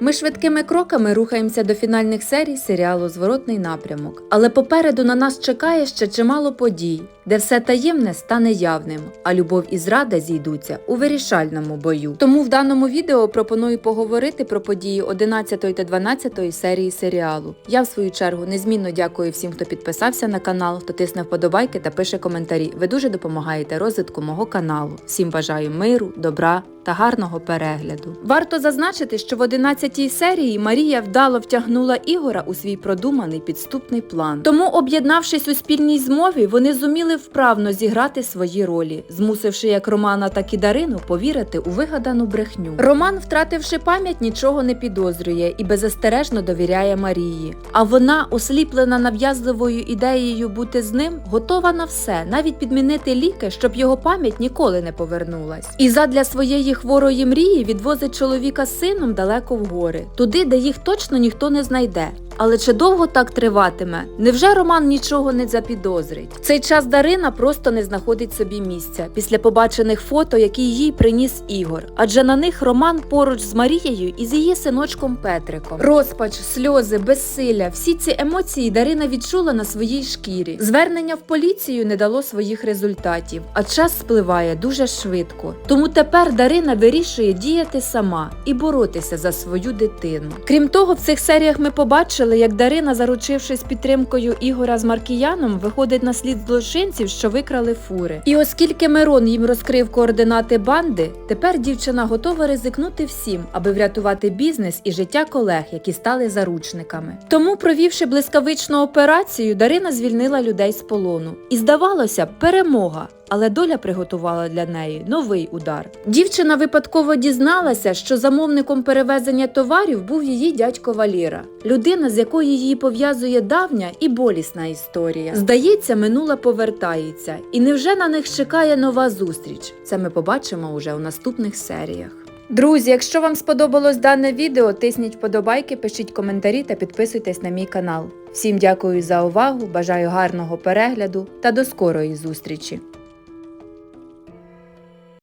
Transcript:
Ми швидкими кроками рухаємося до фінальних серій серіалу Зворотний напрямок. Але попереду на нас чекає ще чимало подій, де все таємне стане явним, а любов і зрада зійдуться у вирішальному бою. Тому в даному відео пропоную поговорити про події 11 та 12 серії серіалу. Я в свою чергу незмінно дякую всім, хто підписався на канал, хто тисне вподобайки та пише коментарі. Ви дуже допомагаєте розвитку мого каналу. Всім бажаю миру, добра та гарного перегляду. Варто зазначити, що в 11 серії Марія вдало втягнула Ігора у свій продуманий підступний план. Тому, об'єднавшись у спільній змові, вони зуміли вправно зіграти свої ролі, змусивши як Романа, так і Дарину повірити у вигадану брехню. Роман, втративши пам'ять, нічого не підозрює і беззастережно довіряє Марії. А вона, осліплена нав'язливою ідеєю бути з ним, готова на все, навіть підмінити ліки, щоб його пам'ять ніколи не повернулась. І задля своєї хворої мрії відвозить чоловіка з сином далеко в гори, туди, де їх точно ніхто не знайде. Але чи довго так триватиме? Невже Роман нічого не запідозрить? В цей час Дарина просто не знаходить собі місця після побачених фото, які їй приніс Ігор. Адже на них Роман поруч з Марією і з її синочком Петриком. Розпач, сльози, безсилля всі ці емоції Дарина відчула на своїй шкірі. Звернення в поліцію не дало своїх результатів, а час спливає дуже швидко. Тому тепер Дарина вирішує діяти сама і боротися за свою дитину. Крім того, в цих серіях ми побачили, як Дарина, заручившись підтримкою Ігора з Маркіяном, виходить на слід злочинців, що викрали фури. І оскільки Мирон їм розкрив координати банди, тепер дівчина готова ризикнути всім, аби врятувати бізнес і життя колег, які стали заручниками. Тому, провівши блискавичну операцію, Дарина звільнила людей з полону. І здавалося, перемога. Але доля приготувала для неї новий удар. Дівчина випадково дізналася, що замовником перевезення товарів був її дядько Валіра, людина, з якою її пов'язує давня і болісна історія. Здається, минула повертається, і невже на них чекає нова зустріч? Це ми побачимо уже у наступних серіях. Друзі, якщо вам сподобалось дане відео, тисніть вподобайки, пишіть коментарі та підписуйтесь на мій канал. Всім дякую за увагу, бажаю гарного перегляду та до скорої зустрічі!